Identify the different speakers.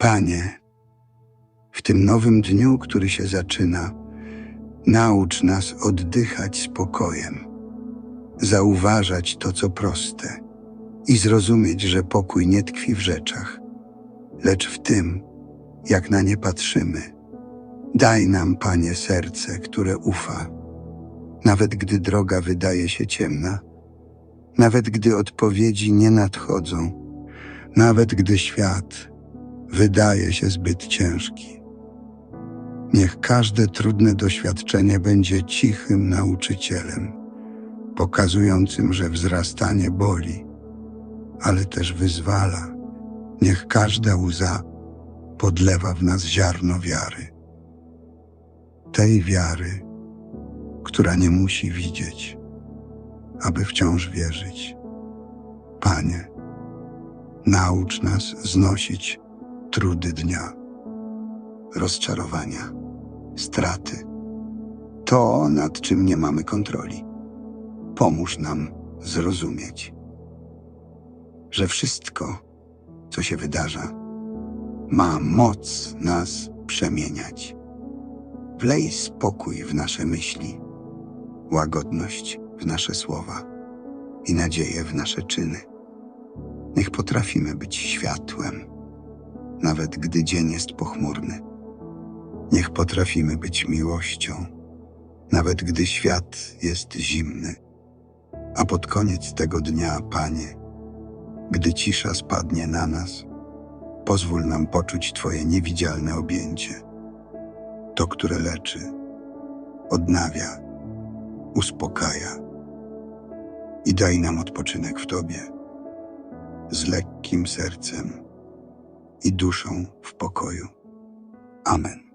Speaker 1: Panie, w tym nowym dniu, który się zaczyna, naucz nas oddychać spokojem, zauważać to, co proste i zrozumieć, że pokój nie tkwi w rzeczach, lecz w tym, jak na nie patrzymy. Daj nam, Panie, serce, które ufa, nawet gdy droga wydaje się ciemna, nawet gdy odpowiedzi nie nadchodzą, nawet gdy świat wydaje się zbyt ciężki. Niech każde trudne doświadczenie będzie cichym nauczycielem, pokazującym, że wzrastanie boli, ale też wyzwala. Niech każda łza podlewa w nas ziarno wiary. Tej wiary, która nie musi widzieć, aby wciąż wierzyć. Panie, naucz nas znosić trudy dnia, rozczarowania, straty, to, nad czym nie mamy kontroli. Pomóż nam zrozumieć, że wszystko, co się wydarza, ma moc nas przemieniać. Wlej spokój w nasze myśli, łagodność w nasze słowa i nadzieję w nasze czyny. Niech potrafimy być światłem, nawet gdy dzień jest pochmurny. Niech potrafimy być miłością, nawet gdy świat jest zimny. A pod koniec tego dnia, Panie, gdy cisza spadnie na nas, pozwól nam poczuć Twoje niewidzialne objęcie, to, które leczy, odnawia, uspokaja i daj nam odpoczynek w Tobie, z lekkim sercem i duszą w pokoju. Amen.